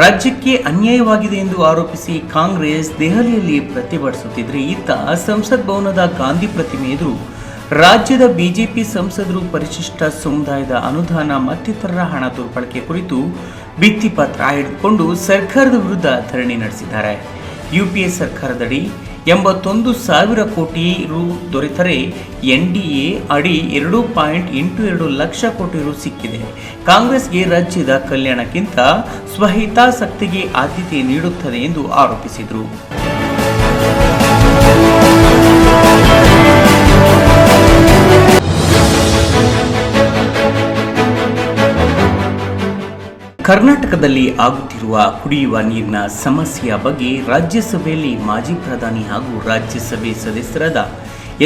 ರಾಜ್ಯಕ್ಕೆ ಅನ್ಯಾಯವಾಗಿದೆ ಎಂದು ಆರೋಪಿಸಿ ಕಾಂಗ್ರೆಸ್ ದೆಹಲಿಯಲ್ಲಿ ಪ್ರತಿಭಟಿಸುತ್ತಿದ್ದರೆ ಇತ್ತ ಸಂಸತ್ ಭವನದ ಗಾಂಧಿ ಪ್ರತಿಮೆ ಎದುರು ರಾಜ್ಯದ ಬಿಜೆಪಿ ಸಂಸದರು ಪರಿಶಿಷ್ಟ ಸಮುದಾಯದ ಅನುದಾನ ಮತ್ತಿತರರ ಹಣ ದುರ್ಬಳಕೆ ಕುರಿತು ಭಿತ್ತಿಪತ್ರ ಹಿಡಿದುಕೊಂಡು ಸರ್ಕಾರದ ವಿರುದ್ಧ ಧರಣಿ ನಡೆಸಿದ್ದಾರೆ. ಯುಪಿಎ ಸರ್ಕಾರದಡಿ ಎಂಬತ್ತೊಂದು ಸಾವಿರ ಕೋಟಿ ರು ದೊರೆತರೆ ಎನ್ ಡಿ ಎ ಅಡಿ ಎರಡು ಪಾಯಿಂಟ್ ಎಂಟು ಎರಡು ಲಕ್ಷ ಕೋಟಿ ರು ಸಿಕ್ಕಿದೆ. ಕಾಂಗ್ರೆಸ್ಗೆ ರಾಜ್ಯದ ಕಲ್ಯಾಣಕ್ಕಿಂತ ಸ್ವಹಿತಾಸಕ್ತಿಗೆ ಆದ್ಯತೆ ನೀಡುತ್ತದೆ ಎಂದು ಆರೋಪಿಸಿದರು. ಕರ್ನಾಟಕದಲ್ಲಿ ಆಗುತ್ತಿರುವ ಕುಡಿಯುವ ನೀರಿನ ಸಮಸ್ಯೆಯ ಬಗ್ಗೆ ರಾಜ್ಯಸಭೆಯಲ್ಲಿ ಮಾಜಿ ಪ್ರಧಾನಿ ಹಾಗೂ ರಾಜ್ಯಸಭೆ ಸದಸ್ಯರಾದ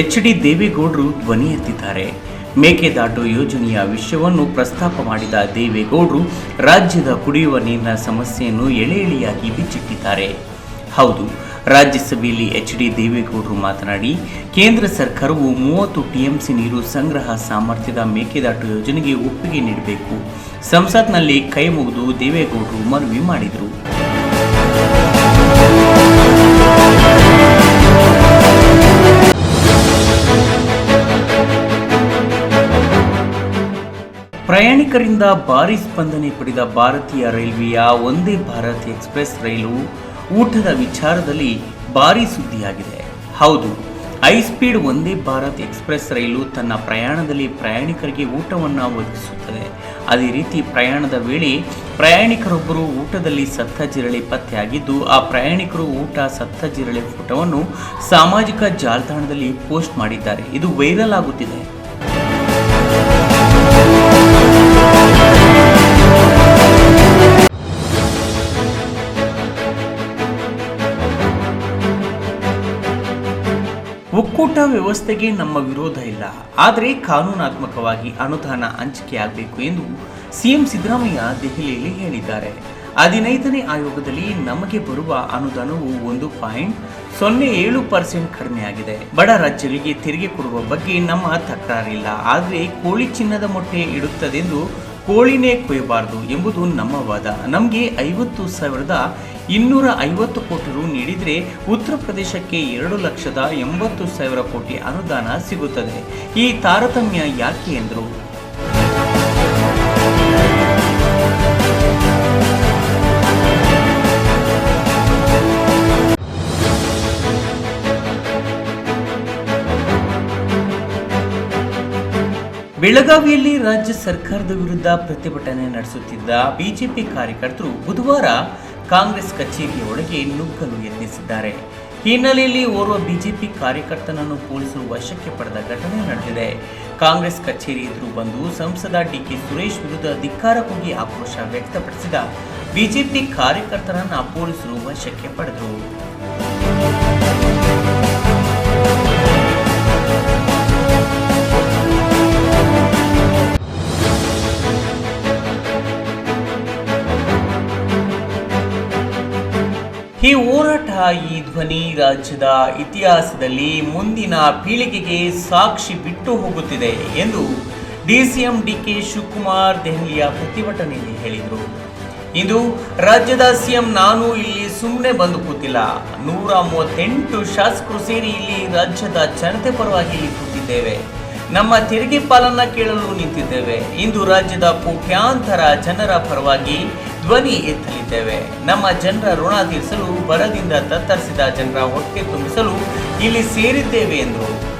ಎಚ್ ಡಿ ದೇವೇಗೌಡರು ಧ್ವನಿ ಎತ್ತಿದ್ದಾರೆ. ಮೇಕೆದಾಟು ಯೋಜನೆಯ ವಿಷಯವನ್ನು ಪ್ರಸ್ತಾಪ ಮಾಡಿದ ದೇವೇಗೌಡರು ರಾಜ್ಯದ ಕುಡಿಯುವ ನೀರಿನ ಸಮಸ್ಯೆಯನ್ನು ಎಳೆ ಎಳೆಯಾಗಿ ಬಿಚ್ಚಿಟ್ಟಿದ್ದಾರೆ. ಹೌದು ರಾಜ್ಯಸಭೆಯಲ್ಲಿ ಎಚ್ ಡಿ ದೇವೇಗೌಡರು ಮಾತನಾಡಿ, ಕೇಂದ್ರ ಸರ್ಕಾರವು ಮೂವತ್ತು ಟಿಎಂಸಿ ನೀರು ಸಂಗ್ರಹ ಸಾಮರ್ಥ್ಯದ ಮೇಕೆದಾಟು ಯೋಜನೆಗೆ ಒಪ್ಪಿಗೆ ನೀಡಬೇಕು. ಸಂಸತ್ನಲ್ಲಿ ಕೈ ಮುಗಿದು ದೇವೇಗೌಡರು ಮನವಿ ಮಾಡಿದರು. ಪ್ರಯಾಣಿಕರಿಂದ ಭಾರಿ ಸ್ಪಂದನೆ ಪಡೆದ ಭಾರತೀಯ ರೈಲ್ವೆಯ ಒಂದೇ ಭಾರತ್ ಎಕ್ಸ್ಪ್ರೆಸ್ ರೈಲು ಊಟದ ವಿಚಾರದಲ್ಲಿ ಭಾರಿ ಸುದ್ದಿಯಾಗಿದೆ. ಹೌದು ಹೈ ಸ್ಪೀಡ್ ಒಂದೇ ಭಾರತ್ ಎಕ್ಸ್ಪ್ರೆಸ್ ರೈಲು ತನ್ನ ಪ್ರಯಾಣದಲ್ಲಿ ಪ್ರಯಾಣಿಕರಿಗೆ ಊಟವನ್ನು ಒದಗಿಸುತ್ತದೆ. ಅದೇ ರೀತಿ ಪ್ರಯಾಣದ ವೇಳೆ ಪ್ರಯಾಣಿಕರೊಬ್ಬರು ಊಟದಲ್ಲಿ ಸತ್ತ ಜಿರಳೆ ಪತ್ತೆಯಾಗಿದ್ದು, ಆ ಪ್ರಯಾಣಿಕರು ಊಟ ಸತ್ತ ಜಿರಳೆ ಫೋಟೋವನ್ನು ಸಾಮಾಜಿಕ ಜಾಲತಾಣದಲ್ಲಿ ಪೋಸ್ಟ್ ಮಾಡಿದ್ದಾರೆ. ಇದು ವೈರಲ್ ಆಗುತ್ತಿದೆ. ಒಕ್ಕೂಟ ವ್ಯವಸ್ಥೆಗೆ ನಮ್ಮ ವಿರೋಧ ಇಲ್ಲ. ಆದರೆ ಕಾನೂನಾತ್ಮಕವಾಗಿ ಅನುದಾನ ಹಂಚಿಕೆಯಾಗಬೇಕು ಎಂದು ಸಿಎಂ ಸಿದ್ದರಾಮಯ್ಯ ದೆಹಲಿಯಲ್ಲಿ ಹೇಳಿದ್ದಾರೆ. ಹದಿನೈದನೇ ಆಯೋಗದಲ್ಲಿ ನಮಗೆ ಬರುವ ಅನುದಾನವು ಒಂದು ಪಾಯಿಂಟ್ ಸೊನ್ನೆ ಏಳು ಪರ್ಸೆಂಟ್ ಕಡಿಮೆಯಾಗಿದೆ ಬಡ ರಾಜ್ಯಗಳಿಗೆ ತೆರಿಗೆ ಕೊಡುವ ಬಗ್ಗೆ ನಮ್ಮ ತಕರಾರಿಲ್ಲ. ಆದರೆ ಕೋಳಿ ಚಿನ್ನದ ಮೊಟ್ಟೆ ಇಡುತ್ತದೆಂದು ಕೋಳಿನೇ ಕೊಯ್ಯಬಾರದು ಎಂಬುದು ನಮ್ಮ ವಾದ. ನಮಗೆ ಐವತ್ತು ಸಾವಿರದ ಇನ್ನೂರ ಐವತ್ತು ಕೋಟಿ ರು ನೀಡಿದರೆ ಉತ್ತರ ಪ್ರದೇಶಕ್ಕೆ ಎರಡು ಲಕ್ಷದ ಎಂಬತ್ತು ಸಾವಿರ ಕೋಟಿ ಅನುದಾನ ಸಿಗುತ್ತದೆ. ಈ ತಾರತಮ್ಯ ಯಾಕೆ ಎಂದರು? ಬೆಳಗಾವಿಯಲ್ಲಿ ರಾಜ್ಯ ಸರ್ಕಾರದ ವಿರುದ್ಧ ಪ್ರತಿಭಟನೆ ನಡೆಸುತ್ತಿದ್ದ ಬಿಜೆಪಿ ಕಾರ್ಯಕರ್ತರು ಬುಧವಾರ ಕಾಂಗ್ರೆಸ್ ಕಚೇರಿಯ ಒಳಗೆ ನುಗ್ಗಲು ಯತ್ನಿಸಿದ್ದಾರೆ. ಹಿನ್ನೆಲೆಯಲ್ಲಿ ಓರ್ವ ಬಿಜೆಪಿ ಕಾರ್ಯಕರ್ತನನ್ನು ಪೊಲೀಸರು ವಶಕ್ಕೆ ಪಡೆದ ಘಟನೆ ನಡೆದಿದೆ. ಕಾಂಗ್ರೆಸ್ ಕಚೇರಿ ಎದುರು ಬಂದು ಸಂಸದ ಡಿಕೆ ಸುರೇಶ್ ವಿರುದ್ಧ ಧಿಕ್ಕಾರ ಕೂಗಿ ಆಕ್ರೋಶ ವ್ಯಕ್ತಪಡಿಸಿದ ಬಿಜೆಪಿ ಕಾರ್ಯಕರ್ತರನ್ನ ಪೊಲೀಸರು ವಶಕ್ಕೆ ಪಡೆದರು. ಈ ಹೋರಾಟ ಈ ಧ್ವನಿ ರಾಜ್ಯದ ಇತಿಹಾಸದಲ್ಲಿ ಮುಂದಿನ ಪೀಳಿಗೆಗೆ ಸಾಕ್ಷಿ ಬಿಟ್ಟು ಹೋಗುತ್ತಿದೆ ಎಂದು ಡಿಸಿಎಂ ಡಿಕೆ ಶಿವಕುಮಾರ್ ದೆಹಲಿಯ ಪ್ರತಿಭಟನೆಯಲ್ಲಿ ಹೇಳಿದರು. ಇಂದು ರಾಜ್ಯದ ಸಿಎಂ ನಾನು ಇಲ್ಲಿ ಸುಮ್ಮನೆ ಬಂದು ಕೂತಿಲ್ಲ. ನೂರ ಮೂವತ್ತೆಂಟು ಶಾಸಕರು ಸೇರಿ ಇಲ್ಲಿ ರಾಜ್ಯದ ಜನತೆ ಪರವಾಗಿ ಇಲ್ಲಿ ಕೂತಿದ್ದೇವೆ. ನಮ್ಮ ತೆರಿಗೆ ಪಾಲನ್ನ ಕೇಳಲು ನಿಂತಿದ್ದೇವೆ. ಇಂದು ರಾಜ್ಯದ ಕೋಟ್ಯಾಂತರ ಜನರ ಪರವಾಗಿ ಧ್ವನಿ ಎತ್ತಲಿದ್ದೇವೆ. ನಮ್ಮ ಜನರ ಋಣ ತೀರಿಸಲು, ಬರದಿಂದ ತತ್ತರಿಸಿದ ಜನರ ಹೊಟ್ಟೆ ತುಂಬಿಸಲು ಇಲ್ಲಿ ಸೇರಿದ್ದೇವೆ ಎಂದರು.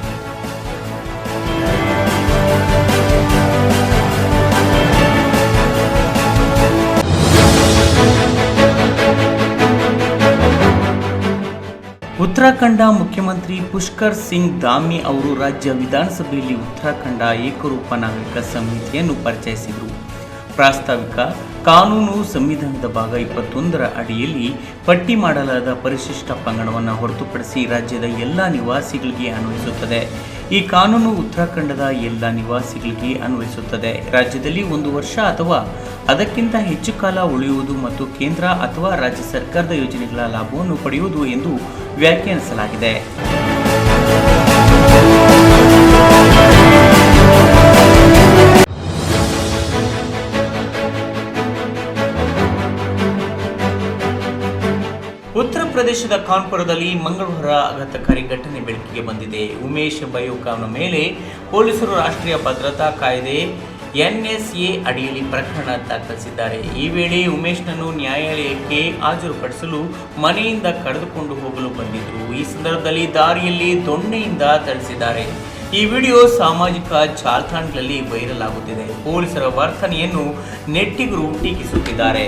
ಉತ್ತರಾಖಂಡ ಮುಖ್ಯಮಂತ್ರಿ ಪುಷ್ಕರ್ ಸಿಂಗ್ ದಾಮಿ ಅವರು ರಾಜ್ಯ ವಿಧಾನಸಭೆಯಲ್ಲಿ ಉತ್ತರಾಖಂಡ ಏಕರೂಪ ನಾಗರಿಕ ಸಮಿತಿಯನ್ನು ಪರಿಚಯಿಸಿದರು. ಪ್ರಾಸ್ತಾವಿಕ ಕಾನೂನು ಸಂವಿಧಾನದ ಭಾಗ ಇಪ್ಪತ್ತೊಂದರ ಅಡಿಯಲ್ಲಿ ಪಟ್ಟಿ ಮಾಡಲಾದ ಪರಿಶಿಷ್ಟ ಪಂಗಡವನ್ನು ಹೊರತುಪಡಿಸಿ ರಾಜ್ಯದ ಎಲ್ಲ ನಿವಾಸಿಗಳಿಗೆ ಅನ್ವಯಿಸುತ್ತದೆ. ಈ ಕಾನೂನು ಉತ್ತರಾಖಂಡದ ಎಲ್ಲ ನಿವಾಸಿಗಳಿಗೆ ಅನ್ವಯಿಸುತ್ತದೆ. ರಾಜ್ಯದಲ್ಲಿ ಒಂದು ವರ್ಷ ಅಥವಾ ಅದಕ್ಕಿಂತ ಹೆಚ್ಚು ಕಾಲ ಉಳಿಯುವುದು ಮತ್ತು ಕೇಂದ್ರ ಅಥವಾ ರಾಜ್ಯ ಸರ್ಕಾರದ ಯೋಜನೆಗಳ ಲಾಭವನ್ನು ಪಡೆಯುವುದು ಎಂದು ವ್ಯಾಖ್ಯಾನಿಸಲಾಗಿದೆ. ಮಧ್ಯಪ್ರದೇಶದ ಕಾನ್ಪುರದಲ್ಲಿ ಮಂಗಳವಾರ ಆಘಾತಕಾರಿ ಘಟನೆ ಬೆಳಕಿಗೆ ಬಂದಿದೆ. ಉಮೇಶ್ ಎಂಬ ಯುವಕನ ಮೇಲೆ ಪೊಲೀಸರು ರಾಷ್ಟ್ರೀಯ ಭದ್ರತಾ ಕಾಯ್ದೆ, ಎನ್ಎಸ್ಎ ಅಡಿಯಲ್ಲಿ ಪ್ರಕರಣ ದಾಖಲಿಸಿದ್ದಾರೆ. ಈ ವೇಳೆ ಉಮೇಶ್ನನ್ನು ನ್ಯಾಯಾಲಯಕ್ಕೆ ಹಾಜರುಪಡಿಸಲು ಮನೆಯಿಂದ ಕರೆದುಕೊಂಡು ಹೋಗಲು ಬಂದಿದ್ದರು. ಈ ಸಂದರ್ಭದಲ್ಲಿ ದಾರಿಯಲ್ಲಿ ದೊಣ್ಣೆಯಿಂದ ಥಳಿಸಿದ್ದಾರೆ ಈ ವಿಡಿಯೋ ಸಾಮಾಜಿಕ ಜಾಲತಾಣಗಳಲ್ಲಿ ವೈರಲ್ ಆಗುತ್ತಿದೆ. ಪೊಲೀಸರ ವರ್ತನೆಯನ್ನು ನೆಟ್ಟಿಗರು ಟೀಕಿಸುತ್ತಿದ್ದಾರೆ.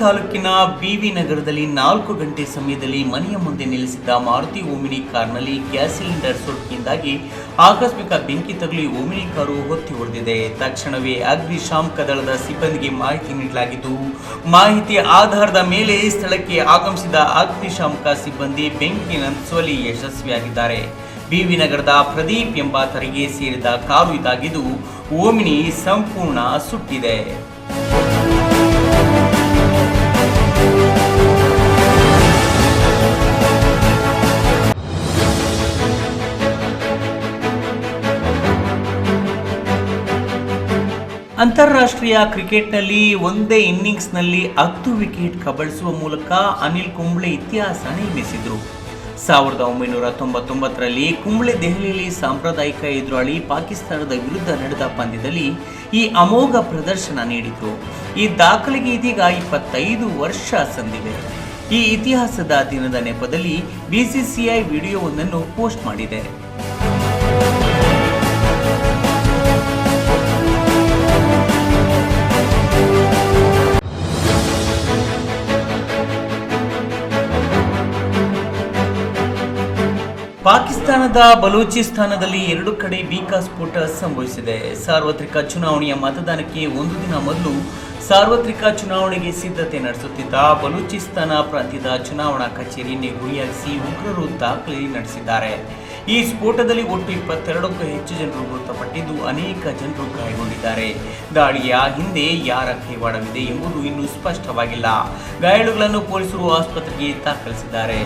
ತಾಲೂಕಿನ ಬಿವಿ ನಗರದಲ್ಲಿ ನಾಲ್ಕು ಗಂಟೆ ಸಮಯದಲ್ಲಿ ಮನೆಯ ಮುಂದೆ ನಿಲ್ಲಿಸಿದ್ದ ಮಾರುತಿ ಓಮಿನಿ ಕಾರ್ನಲ್ಲಿ ಗ್ಯಾಸ್ ಸಿಲಿಂಡರ್ ಸೋರಿಕೆಯಿಂದಾಗಿ ಆಕಸ್ಮಿಕ ಬೆಂಕಿ ತಗುಲಿ ಓಮಿನಿ ಕಾರು ಹೊತ್ತಿ ಹೊಡೆದಿದೆ. ತಕ್ಷಣವೇ ಅಗ್ನಿಶಾಮಕ ದಳದ ಸಿಬ್ಬಂದಿಗೆ ಮಾಹಿತಿ ನೀಡಲಾಗಿದ್ದು, ಮಾಹಿತಿ ಆಧಾರದ ಮೇಲೆ ಸ್ಥಳಕ್ಕೆ ಆಗಮಿಸಿದ ಅಗ್ನಿಶಾಮಕ ಸಿಬ್ಬಂದಿ ಬೆಂಕಿ ನಂದಿಸುವಲ್ಲಿ ಯಶಸ್ವಿಯಾಗಿದ್ದಾರೆ. ಬಿವಿ ನಗರದ ಪ್ರದೀಪ್ ಎಂಬಾತರಿಗೆ ಸೇರಿದ ಕಾರು ಇದಾಗಿದ್ದು, ಓಮಿನಿ ಸಂಪೂರ್ಣ ಸುಟ್ಟಿದೆ. ಅಂತಾರಾಷ್ಟ್ರೀಯ ಕ್ರಿಕೆಟ್ನಲ್ಲಿ ಒಂದೇ ಇನ್ನಿಂಗ್ಸ್ನಲ್ಲಿ ಹತ್ತು ವಿಕೆಟ್ ಕಬಳಿಸುವ ಮೂಲಕ ಅನಿಲ್ ಕುಂಬ್ಳೆ ಇತಿಹಾಸ ನಿರ್ಮಿಸಿದರು. ಸಾವಿರದ ಒಂಬೈನೂರ ತೊಂಬತ್ತೊಂಬತ್ತರಲ್ಲಿ ಕುಂಬ್ಳೆ ದೆಹಲಿಯಲ್ಲಿ ಸಾಂಪ್ರದಾಯಿಕ ಎದುರಾಳಿ ಪಾಕಿಸ್ತಾನದ ವಿರುದ್ಧ ನಡೆದ ಪಂದ್ಯದಲ್ಲಿ ಈ ಅಮೋಘ ಪ್ರದರ್ಶನ ನೀಡಿತು ಈ ದಾಖಲೆಗೆ ಇದೀಗ ಇಪ್ಪತ್ತೈದು ವರ್ಷ ಸಂದಿವೆ. ಈ ಇತಿಹಾಸದ ದಿನದ ನೆಪದಲ್ಲಿ ಬಿಸಿಸಿಐ ವಿಡಿಯೋವೊಂದನ್ನು ಪೋಸ್ಟ್ ಮಾಡಿದೆ. ಪಾಕಿಸ್ತಾನದ ಬಲೂಚಿಸ್ತಾನದಲ್ಲಿ ಎರಡು ಕಡೆ ಬೀಕಾ ಸ್ಫೋಟ ಸಂಭವಿಸಿದೆ. ಸಾರ್ವತ್ರಿಕ ಚುನಾವಣೆಯ ಮತದಾನಕ್ಕೆ ಒಂದು ದಿನ ಮೊದಲು ಸಾರ್ವತ್ರಿಕ ಚುನಾವಣೆಗೆ ಸಿದ್ಧತೆ ನಡೆಸುತ್ತಿದ್ದ ಬಲೂಚಿಸ್ತಾನ ಪ್ರಾಂತ್ಯದ ಚುನಾವಣಾ ಕಚೇರಿಯನ್ನು ಗುರಿಯಾಗಿಸಿ ಉಗ್ರರು ದಾಖಲೆ ನಡೆಸಿದ್ದಾರೆ. ಈ ಸ್ಫೋಟದಲ್ಲಿ ಒಟ್ಟು ಇಪ್ಪತ್ತೆರಡಕ್ಕೂ ಹೆಚ್ಚು ಜನರು ಮೃತಪಟ್ಟಿದ್ದು ಅನೇಕ ಜನರು ಗಾಯಗೊಂಡಿದ್ದಾರೆ. ದಾಳಿಯ ಹಿಂದೆ ಯಾರ ಕೈವಾಡವಿದೆ ಎಂಬುದು ಇನ್ನೂ ಸ್ಪಷ್ಟವಾಗಿಲ್ಲ. ಗಾಯಾಳುಗಳನ್ನು ಪೊಲೀಸರು ಆಸ್ಪತ್ರೆಗೆ ದಾಖಲಿಸಿದ್ದಾರೆ.